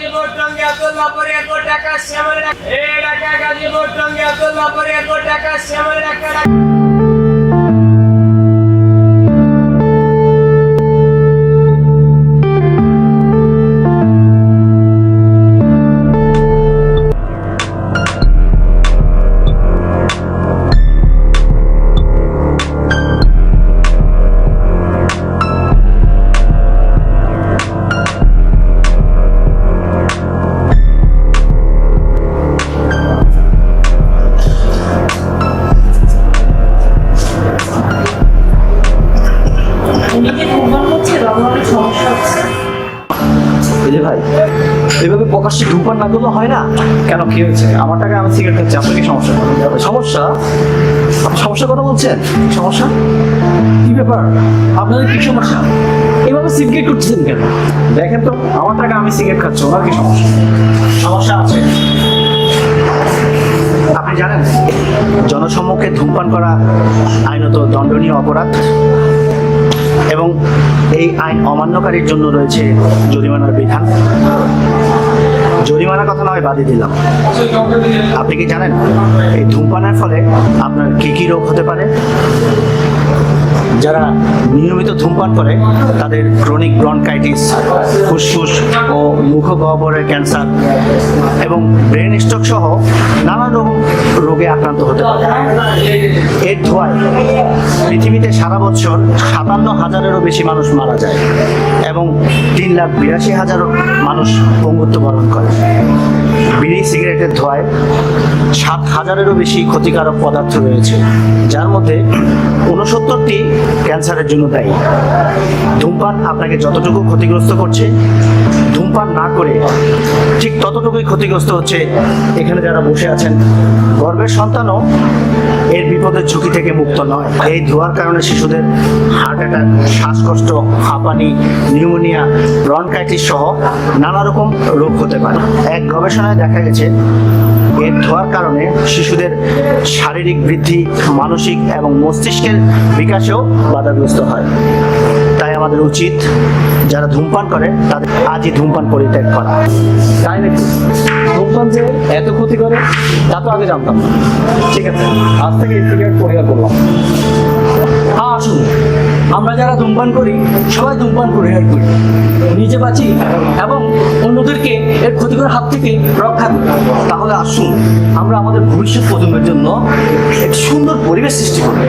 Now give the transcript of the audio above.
Gazipur Tongi Abdullahpur airport Dhaka, Shyamol এ Dhaka Gazipur Tongi Abdullahpur airport Dhaka, Shyamol Dhaka. যে ভাই। এভাবে প্রকাশ্যে ধূমপান না করলে হয় না? কেন? কি হয়েছে? আমার টাকা আমি সিগারেট খাচ্ছি আপনার কি সমস্যা? সমস্যা? সমস্যার কথা বলছেন? সমস্যা? কি ব্যাপার? আপনাদের কি সমস্যা? এভাবে সিগারেট করতেছেন কেন? দেখেন তো আমার টাকা আমি সিগারেট খাচ্ছি ওনার কি সমস্যা? সমস্যা আছে। আপনি জানেন জনসম্মুখে ধূমপান করা আইনত দণ্ডনীয় অপরাধ। এই আইন অমান্যকারীর জন্য রয়েছে জরিমানার বিধান। জরিমানার কথা নয়, বাদই দিলাম। আপনি কি জানেন, এই ধূমপানের ফলে আপনার কি কি রোগ হতে পারে? যারা নিয়মিত ধূমপান করে, তাদের ক্রনিক ব্রনকাইটিস ফুসফুস ও মুখগহ্বরের ক্যান্সার এবং ব্রেন স্ট্রোক সহ নানা রকম রোগে আক্রান্ত হতে পারে। এর ধোঁয়ায় পৃথিবীতে সারা বছর সাতান্ন হাজারেরও বেশি মানুষ মারা যায় এবং তিন লাখ বিরাশি হাজার মানুষ পঙ্গুত্ব বরণ করে। বিড়ি, সিগারেটের ধোঁয়ায় সাত হাজারেরও বেশি ক্ষতিকারক পদার্থ রয়েছে, যার মধ্যে ঊনসত্তরটি ক্যান্সারের জন্য দায়ী। ধূমপান আপনাকে যতটুকু ক্ষতিগ্রস্ত করছে, ধূমপান না করে ঠিক ততটুকুই ক্ষতিগ্রস্ত হচ্ছে এখানে যারা বসে আছেন। গর্ভের সন্তানও এর বিপদের ঝুঁকি থেকে মুক্ত নয়। এই ধোঁয়ার কারণে শিশুদের হার্ট অ্যাটাক, শ্বাসকষ্ট, হাঁপানি, নিউমোনিয়া, ব্রনকাইটিস সহ নানা রকম রোগ হতে পারে। এক গবেষণায় দেখা গেছে, এর ধোঁয়ার কারণে শিশুদের শারীরিক বৃদ্ধি, মানসিক এবং মস্তিষ্কের বিকাশেও বাধাগ্রস্ত হয়। তাই আমাদের উচিত যারা ধূমপান করে, তাদের আজই ধূমপান পরিত্যাগ করা। তাই নাকি? ধূমপান যে এত ক্ষতি করে, তা তো আগে জানতাম না। ঠিক আছে, আজ থেকে সিগারেট পরিহার করলাম। হ্যাঁ আসুন। আমরা যারা ধূমপান করি, সবাই ধূমপান পরিহার করি। নিজে বাঁচি এবং অন্যদেরকে এর ক্ষতিকর হাত থেকে রক্ষা তাহলে আসুন, আমরা আমাদের ভবিষ্যৎ প্রজন্মের জন্য একটি সুন্দর পরিবেশ সৃষ্টি করি